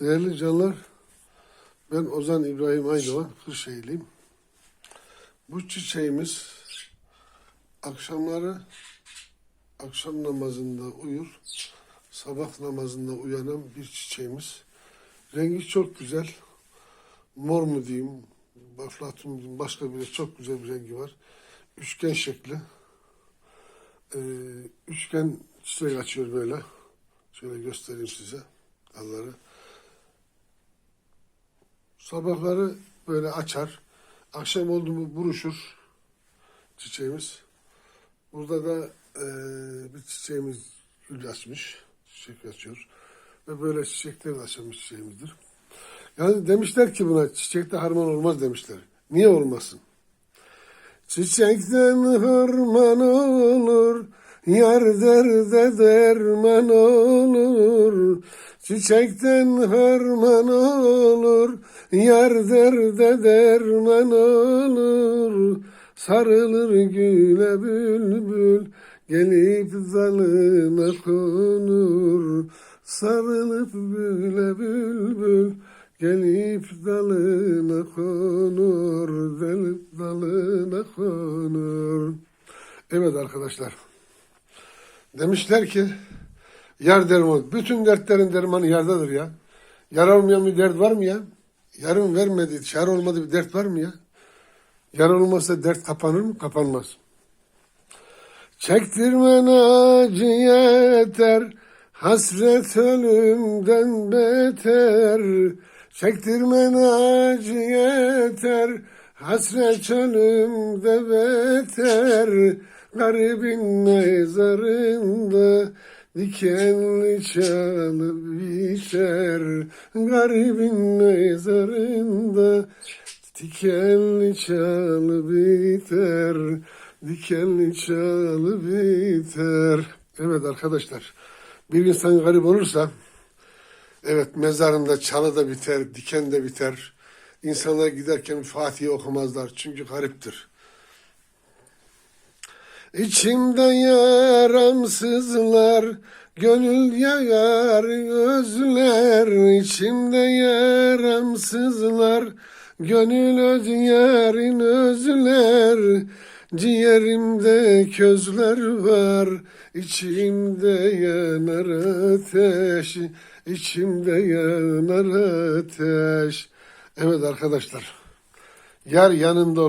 Değerli canlar, ben Ozan İbrahim Aydoğan, Kırşehirliyim. Bu çiçeğimiz akşamları akşam namazında uyur, sabah namazında uyanan bir çiçeğimiz. Rengi çok güzel. Mor mu diyeyim, baflatun mu diyeyim, başka bir çok güzel bir rengi var. Üçgen şekli. Ee, üçgen çiçek açıyor böyle. Şöyle göstereyim size dalları. Sabahları böyle açar. Akşam oldu mu buruşur çiçeğimiz. Burada da eee, bir çiçeğimiz gül açmış. Çiçek açıyor. Ve böyle çiçekler açılmış çiçeğimizdir. Yani demişler ki buna çiçekte harman olmaz demişler. Niye olmasın? Çiçekten harman olur, yar derde derman olur. Çiçekten harman olur, yar derde derman olur. Sarılır güle bülbül, gelip dalına konur. Sarılıp güle bülbül, gelip dalına konur. Gelip dalına konur. Evet arkadaşlar. Demişler ki yar derman. Bütün dertlerin dermanı yardadır ya. Yar olmayan bir dert var mı ya? Yarın vermediği, çare olmadığı bir dert var mı ya? Yar olmazsa dert kapanır mı? Kapanmaz. Çektirmen acı yeter, hasret ölümden beter. Çektirmen acı yeter, hasret ölümde beter. Garibin mezarında dikenli çalı biter. Garibin mezarında Dikenli çalı biter, dikenli çalı biter. Evet arkadaşlar, bir insan garip olursa, evet mezarında çalı da biter, diken de biter. İnsanlar giderken Fatih'i okumazlar çünkü gariptir. İçimde yaramsızlar, gönül yayar gözler. İçimde yaramsızlar, gönül öz yarın özler. Ciğerimde közler var, içimde yanar ateş, içimde yanar ateş. Evet arkadaşlar, yar yanında